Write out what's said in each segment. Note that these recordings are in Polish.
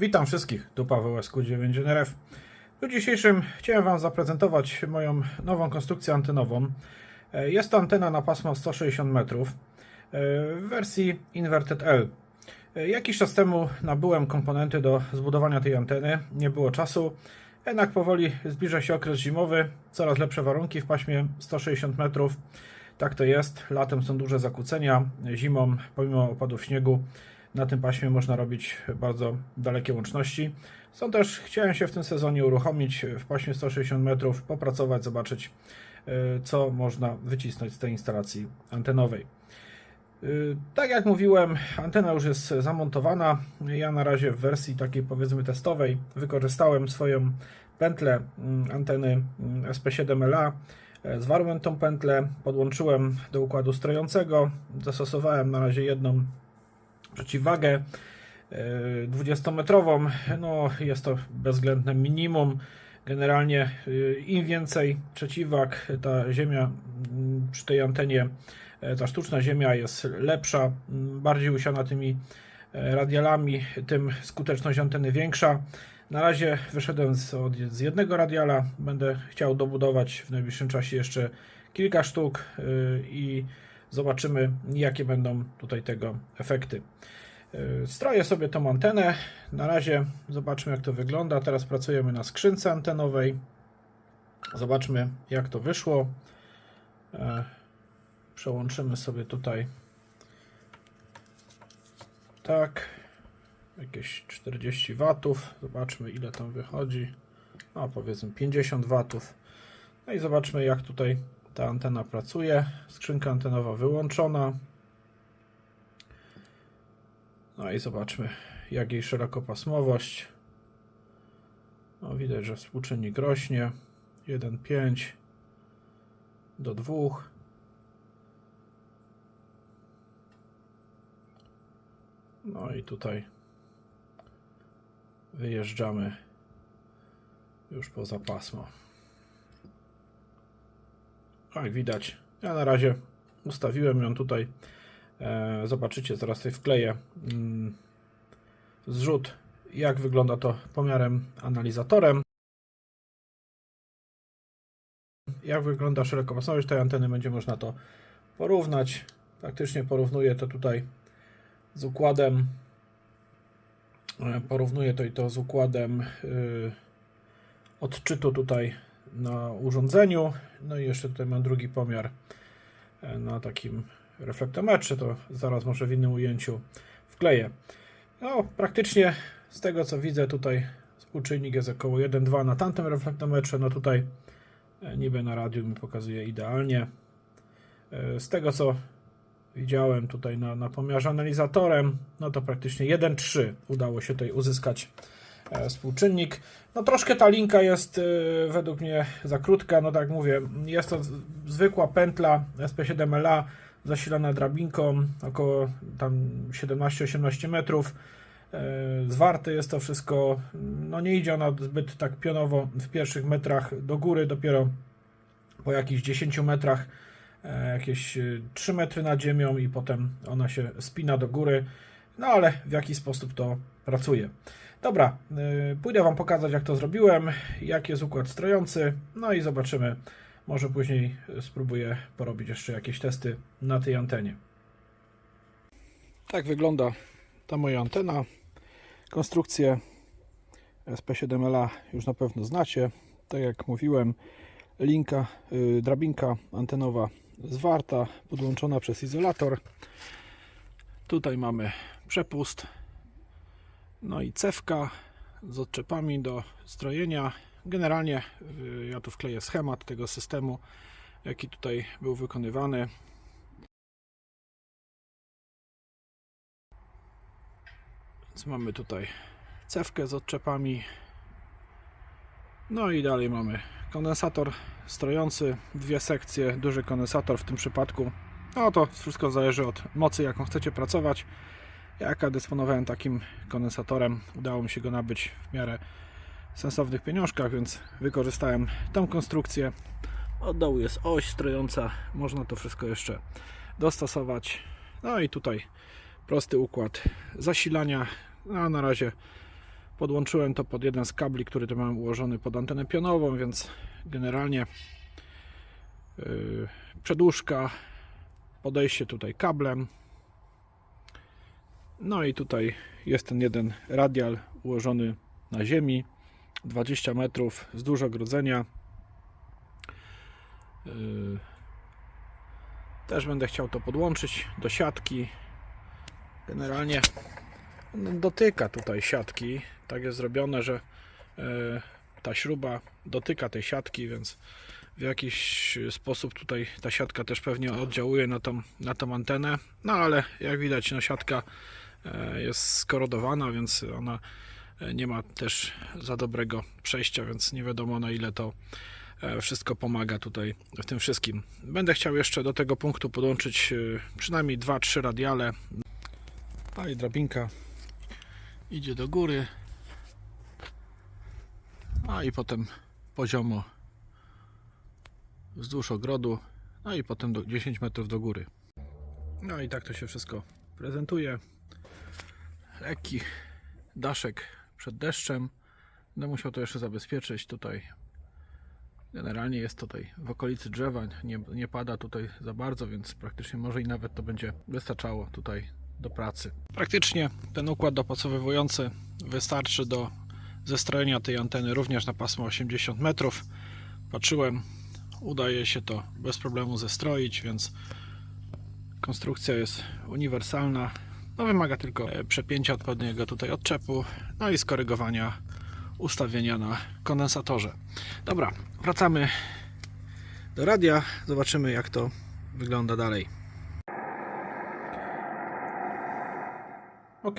Witam wszystkich, tu Paweł SQ9NRF. W dniu dzisiejszym chciałem Wam zaprezentować moją nową konstrukcję antenową. E, Jest to antena na pasmo 160 metrów e, w wersji Inverted L. E, Jakiś czas temu nabyłem komponenty do zbudowania tej anteny, nie było czasu, jednak powoli zbliża się okres zimowy, coraz lepsze warunki w paśmie 160 metrów. Tak to jest, latem są duże zakłócenia, zimą pomimo opadów śniegu na tym paśmie można robić bardzo dalekie łączności. Są też, chciałem się w tym sezonie uruchomić w paśmie 160 metrów, popracować, zobaczyć e, co można wycisnąć z tej instalacji antenowej. E, Tak jak mówiłem, antena już jest zamontowana. Ja na razie w wersji takiej powiedzmy testowej wykorzystałem swoją pętlę mm, anteny mm, SP7LA. E, Zwarłem tą pętlę, podłączyłem do układu strojącego, zastosowałem na razie jedną przeciwwagę e, 20-metrową. No, jest to bezwzględne minimum. Generalnie e, im więcej przeciwwag ta ziemia mm, przy tej antenie, e, ta sztuczna ziemia jest lepsza, mm, bardziej usiana tymi e, radialami, tym skuteczność anteny większa. Na razie wyszedłem z, od, z jednego radiala, będę chciał dobudować w najbliższym czasie jeszcze kilka sztuk e, i zobaczymy jakie będą tutaj tego efekty. Yy, Stroję sobie tą antenę. Na razie zobaczmy jak to wygląda. Teraz pracujemy na skrzynce antenowej. Zobaczmy jak to wyszło. E, Przełączymy sobie tutaj tak jakieś 40 watów. Zobaczmy ile tam wychodzi. A powiedzmy 50 watów. No i zobaczmy jak tutaj ta antena pracuje. Skrzynka antenowa wyłączona. No i zobaczmy, jak jej szerokopasmowość. No, widać, że współczynnik rośnie. 1,5 do 2. No i tutaj wyjeżdżamy już poza pasmo. Jak widać, ja na razie ustawiłem ją tutaj E, Zobaczycie, zaraz tutaj wkleję mm, zrzut, jak wygląda to pomiarem analizatorem. Jak wygląda szerokopasmowość tej anteny, będzie można to porównać. Praktycznie porównuję to tutaj z układem. e, Porównuję to i to z układem y, odczytu tutaj na urządzeniu. No i jeszcze tutaj mam drugi pomiar e, na takim reflektometrze, to zaraz może w innym ujęciu wkleję. No, praktycznie z tego co widzę tutaj współczynnik jest około 1,2 na tamtym reflektometrze, no tutaj e, niby na radiu mi pokazuje idealnie. E, Z tego co widziałem tutaj na, na pomiarze analizatorem, no to praktycznie 1,3 udało się tutaj uzyskać współczynnik. No troszkę ta linka jest e, według mnie za krótka, no tak mówię, jest to zwykła pętla SP7LA zasilana drabinką, około tam 17-18 metrów. E, Zwarte jest to wszystko, no nie idzie ona zbyt tak pionowo w pierwszych metrach do góry, dopiero po jakichś 10 metrach, e, jakieś e, 3 metry nad ziemią i potem ona się spina do góry, no ale w jaki sposób to pracuje. Dobra, e, pójdę Wam pokazać jak to zrobiłem, jaki jest układ strojący, no i zobaczymy, może później spróbuję porobić jeszcze jakieś testy na tej antenie. Tak wygląda ta moja antena. Konstrukcję SP7LA już na pewno znacie. Tak jak mówiłem, linka, yy, drabinka antenowa zwarta, podłączona przez izolator. Tutaj mamy przepust, no i cewka z odczepami do strojenia. Generalnie yy, ja tu wkleję schemat tego systemu, jaki tutaj był wykonywany. Więc mamy tutaj cewkę z odczepami. No i dalej mamy kondensator strojący, dwie sekcje, duży kondensator w tym przypadku. No to wszystko zależy od mocy, jaką chcecie pracować. Ja akurat dysponowałem takim kondensatorem, udało mi się go nabyć w miarę sensownych pieniążkach, więc wykorzystałem tą konstrukcję. Od dołu jest oś strojąca, można to wszystko jeszcze dostosować. No i tutaj prosty układ zasilania. A na razie Podłączyłem to pod jeden z kabli, który tu mam ułożony pod antenę pionową, więc generalnie yy, przedłużka, podejście tutaj kablem. No i tutaj jest ten jeden radial ułożony na ziemi, 20 metrów wzdłuż ogrodzenia. Yy, Też będę chciał to podłączyć do siatki. Generalnie dotyka tutaj siatki. Tak jest zrobione, że e, ta śruba dotyka tej siatki, więc w jakiś sposób tutaj ta siatka też pewnie oddziałuje na tą, na tą antenę. No ale jak widać, no siatka jest skorodowana, więc ona e, nie ma też za dobrego przejścia, więc nie wiadomo na ile to e, wszystko pomaga tutaj w tym wszystkim. Będę chciał jeszcze do tego punktu podłączyć e, przynajmniej 2-3 radiale. A i drabinka idzie do góry. A i potem poziomo wzdłuż ogrodu. No i potem do 10 metrów do góry. No i tak to się wszystko prezentuje. Lekki daszek przed deszczem. Będę musiał to jeszcze zabezpieczyć tutaj. Generalnie jest tutaj w okolicy drzewa, nie, nie pada tutaj za bardzo, więc praktycznie może i nawet to będzie wystarczało tutaj do pracy. Praktycznie ten układ dopasowywujący wystarczy do zestrojenia tej anteny również na pasmo 80 metrów. Patrzyłem, udaje się to bez problemu zestroić, więc konstrukcja jest uniwersalna. No, wymaga tylko e, przepięcia odpowiedniego tutaj odczepu, no i skorygowania ustawienia na kondensatorze. Dobra, wracamy do radia, zobaczymy jak to wygląda dalej. Ok,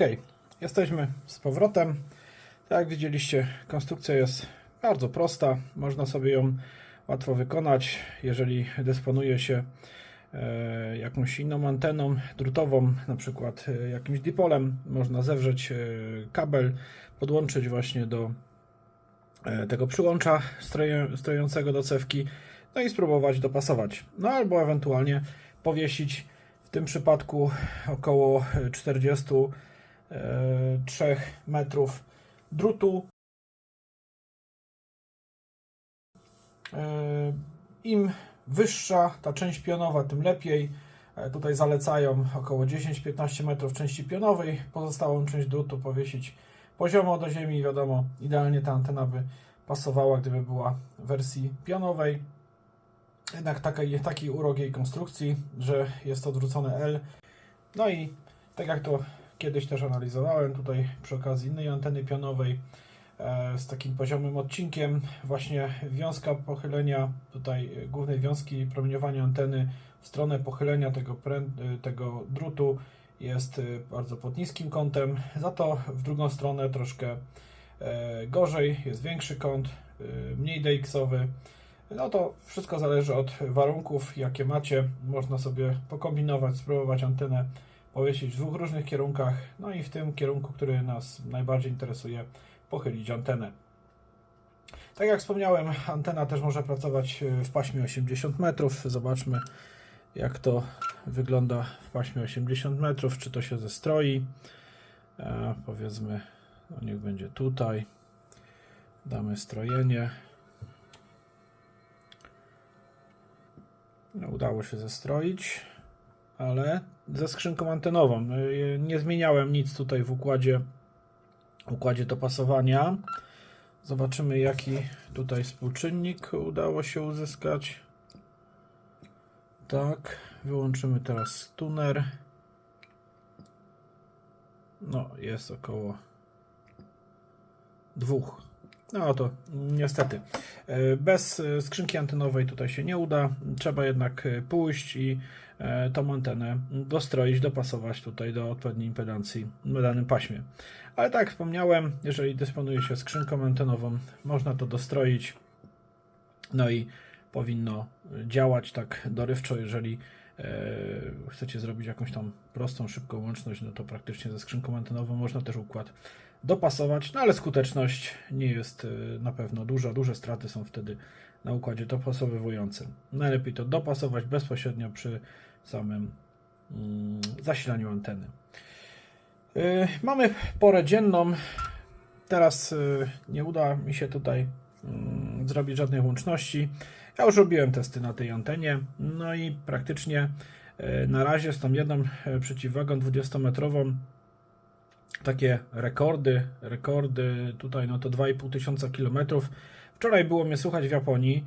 jesteśmy z powrotem. Tak jak widzieliście, konstrukcja jest bardzo prosta. Można sobie ją łatwo wykonać, jeżeli dysponuje się jakąś inną anteną drutową, na przykład e, jakimś dipolem. Można zewrzeć e, kabel, podłączyć właśnie do e, tego przyłącza strojącego do cewki, no i spróbować dopasować. No albo ewentualnie powiesić w tym przypadku około 43 metrów drutu. E, Im wyższa ta część pionowa, tym lepiej. E, Tutaj zalecają około 10-15 metrów części pionowej. Pozostałą część drutu powiesić poziomo do ziemi. Wiadomo, idealnie ta antena by pasowała, gdyby była w wersji pionowej. Jednak taki, taki urok jej konstrukcji, że jest odwrócone L. No i tak jak to kiedyś też analizowałem tutaj przy okazji innej anteny pionowej z takim poziomym odcinkiem, właśnie wiązka pochylenia tutaj e, głównej wiązki promieniowania anteny w stronę pochylenia tego, e, tego drutu jest e, bardzo pod niskim kątem, za to w drugą stronę troszkę e, gorzej, jest większy kąt, e, mniej DX-owy. No to wszystko zależy od warunków, jakie macie. Można sobie pokombinować, spróbować antenę powiesić w dwóch różnych kierunkach, no i w tym kierunku, który nas najbardziej interesuje, pochylić antenę. Tak jak wspomniałem, antena też może pracować e, w paśmie 80 metrów. Zobaczmy, jak to wygląda w paśmie 80 metrów, czy to się zestroi. E, powiedzmy, no niech będzie tutaj. Damy strojenie. No, udało się zestroić, ale ze skrzynką antenową. Y, Nie zmieniałem nic tutaj w układzie, układzie dopasowania. Zobaczymy, jaki tutaj współczynnik udało się uzyskać. Tak, wyłączymy teraz tuner. No, jest około dwóch. No to niestety. E, Bez e, skrzynki antenowej tutaj się nie uda. Trzeba jednak e, pójść i tą antenę dostroić, dopasować tutaj do odpowiedniej impedancji na danym paśmie. Ale tak jak wspomniałem, jeżeli dysponuje się skrzynką antenową, można to dostroić. No i powinno działać tak dorywczo, jeżeli e, chcecie zrobić jakąś tam prostą, szybką łączność, no to praktycznie ze skrzynką antenową można też układ dopasować, no ale skuteczność nie jest e, na pewno duża, duże straty są wtedy na układzie dopasowywującym. Najlepiej to dopasować bezpośrednio przy samym mm, zasilaniu anteny. E, Mamy porę dzienną, teraz y, nie uda mi się tutaj mm, zrobić żadnej łączności. Ja już robiłem testy na tej antenie, no i praktycznie y, na razie z tą jedną y, przeciwwagą 20-metrową takie rekordy, rekordy tutaj no to 2,5 tysiąca kilometrów. Wczoraj było mnie słychać w Japonii,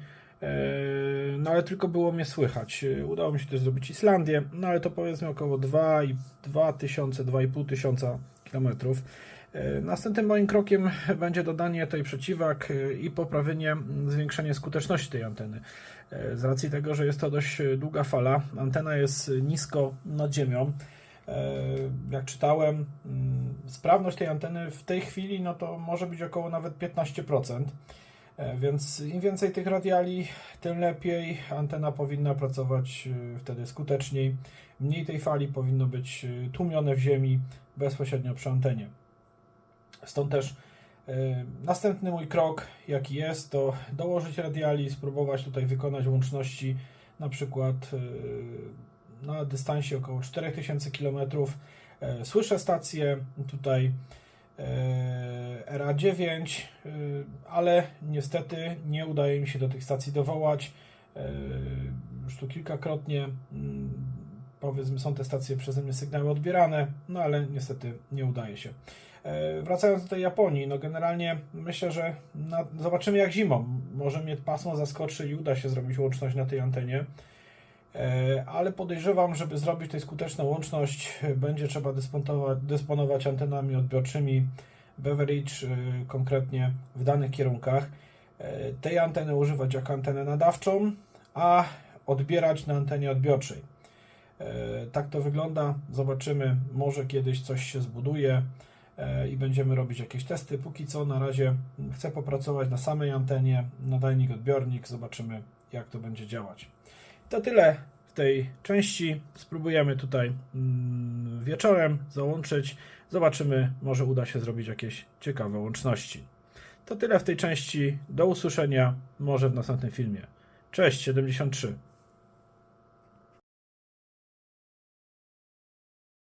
no ale tylko było mnie słychać. E, Udało mi się też zrobić Islandię, no ale to powiedzmy około 2,5 tysiące, 2,5 tysiąca kilometrów. E, Następnym moim krokiem będzie dodanie tej przeciwak e, i poprawienie, zwiększenie skuteczności tej anteny. E, Z racji tego, że jest to dość e, długa fala, antena jest nisko nad ziemią. E, Jak czytałem, sprawność tej anteny w tej chwili no to może być około nawet 15%. E, Więc im więcej tych radiali, tym lepiej. Antena powinna pracować e, wtedy skuteczniej. Mniej tej fali powinno być e, tłumione w ziemi bezpośrednio przy antenie. Stąd też następny mój krok, jaki jest, to dołożyć radiali, spróbować tutaj wykonać łączności na przykład na dystansie około 4000 km. Słyszę stację tutaj e, RA9, e, ale niestety nie udaje mi się do tych stacji dowołać. E, Już tu kilkakrotnie mm, powiedzmy są te stacje przeze mnie sygnały odbierane, no ale niestety nie udaje się. E, Wracając do tej Japonii, no generalnie myślę, że na, zobaczymy jak zimą. Może mnie pasmo zaskoczy i uda się zrobić łączność na tej antenie. Ale podejrzewam, żeby zrobić tutaj skuteczną łączność, będzie trzeba dysponować, dysponować antenami odbiorczymi Beveridge, e, konkretnie w danych kierunkach. E, Tej anteny używać jako antenę nadawczą, a odbierać na antenie odbiorczej. E, Tak to wygląda. Zobaczymy, może kiedyś coś się zbuduje e, i będziemy robić jakieś testy. Póki co, na razie chcę popracować na samej antenie, nadajnik, odbiornik. Zobaczymy, jak to będzie działać. To tyle w tej części. Spróbujemy tutaj mm, wieczorem załączyć. Zobaczymy, może uda się zrobić jakieś ciekawe łączności. To tyle w tej części. Do usłyszenia, może w następnym filmie. Cześć, 73.